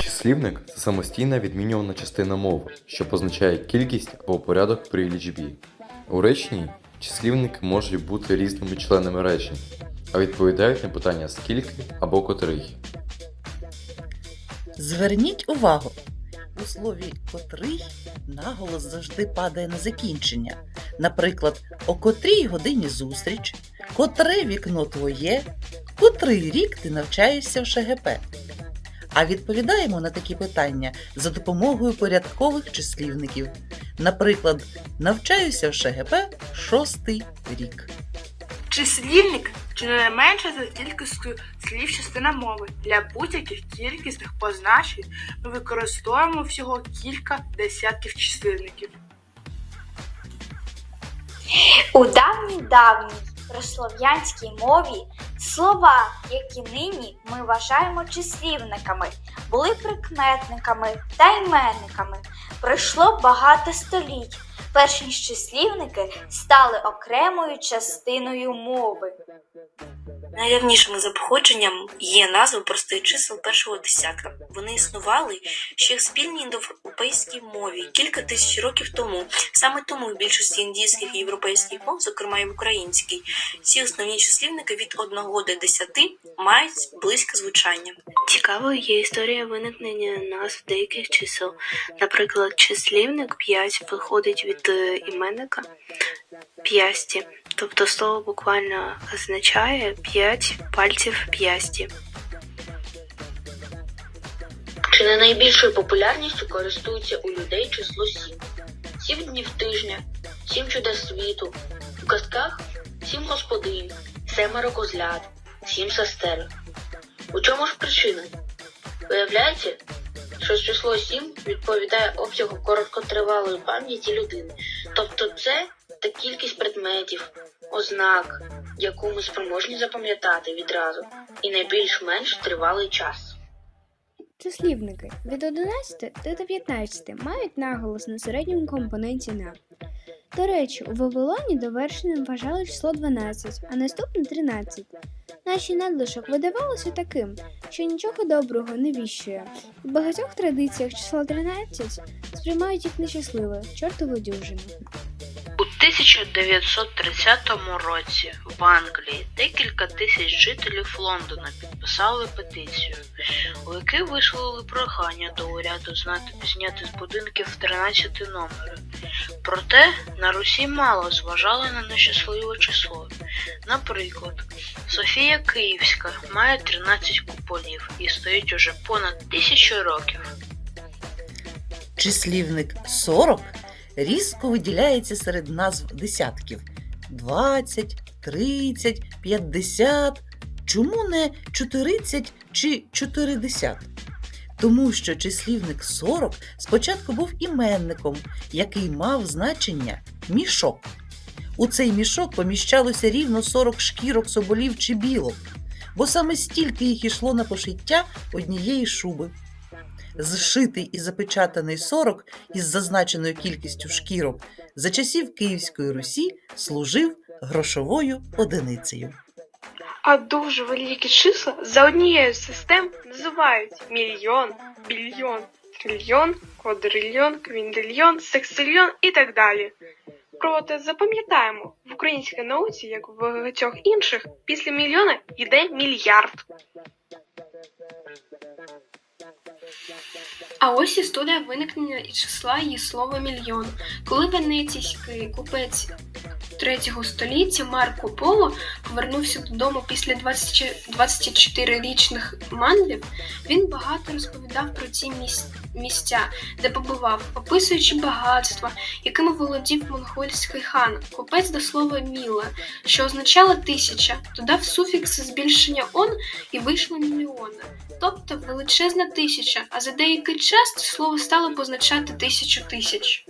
Числівник це самостійна відмінювана частина мови, що позначає кількість або порядок при лічбі. У реченні числівники можуть бути різними членами речень, а відповідають на питання скільки або котрий. Зверніть увагу, у слові котрий наголос завжди падає на закінчення. Наприклад, о котрій годині зустріч, котре вікно твоє, котрий рік ти навчаєшся в ШГП. А відповідаємо на такі питання за допомогою порядкових числівників. Наприклад, навчаюся в ШГП шостий рік. Числівник чи не менше за кількістю слів частина мови. Для будь-яких кількісних позначень ми використовуємо всього кілька десятків числівників. У давній давній прослов'янській мові слова, які нині ми вважаємо числівниками, були прикметниками та іменниками. Пройшло багато століть, перш ніж числівники стали окремою частиною мови. Найдавнішим за походженням є назви простих чисел першого десятка. Вони існували ще в спільній індоєвропейській мові кілька тисяч років тому. Саме тому в більшості індійських і європейських мов, зокрема і в українській, ці основні числівники від 1 до 10 мають близьке звучання. Цікавою є історія виникнення назв деяких чисел. Наприклад, числівник 5 виходить від е, іменника п'ясті, тобто слово буквально означає п'ять пальців п'ясті. Чи не найбільшою популярністю користується у людей число 7? Сім днів тижня, сім чудес світу, в казках сім господин, семеро козлят, сім сестер. У чому ж причина? Виявляється, що число 7 відповідає обсягу короткотривалої пам'яті людини. Тобто це та кількість предметів, ознак, яку ми спроможні запам'ятати відразу, і найбільш-менш тривалий час. Числівники від 11 до 19 мають наголос на середньому компоненті на. До речі, у Вавилоні довершеним вважали число 12, а наступне 13. Наші надлишок видавалося таким, що нічого доброго не віщує. У багатьох традиціях число 13 сприймають як нещасливе, чортову дюжину. У 1930 році в Англії декілька тисяч жителів Лондона підписали петицію, у якій висловили прохання до уряду знати зняти з будинків 13 номери. Проте на Русі мало зважали на нещасливе число. Наприклад, Софія Київська має 13 куполів і стоїть уже понад тисячу років. Числівник 40 різко виділяється серед назв десятків 20, 30, 50. Чому не 40 чи 40? Тому що числівник 40 спочатку був іменником, який мав значення мішок. У цей мішок поміщалося рівно 40 шкірок соболів чи білок, бо саме стільки їх ішло на пошиття однієї шуби. Зшитий і запечатаний 40 із зазначеною кількістю шкірок за часів Київської Русі служив грошовою одиницею. А дуже великі числа за однією з систем називають мільйон, більйон, трильйон, квадрильйон, квінтильйон, сексильйон і так далі. Проте запам'ятаємо, в українській науці, як у багатьох інших, після мільйона йде мільярд. А ось історія виникнення і числа її слова мільйон. Коли венеційський купець 3 століття Марко Поло повернувся додому після 20 24-річних мандрів, він багато розповідав про ці міс- місця, де побував, описуючи багатства, якими володів монгольський хан. Купець до слова міла, що означало тисяча, додав суфікс збільшення он і вийшло мільйона тобто величезна тисяча, а за деякий час це слово стало позначати тисячу тисяч.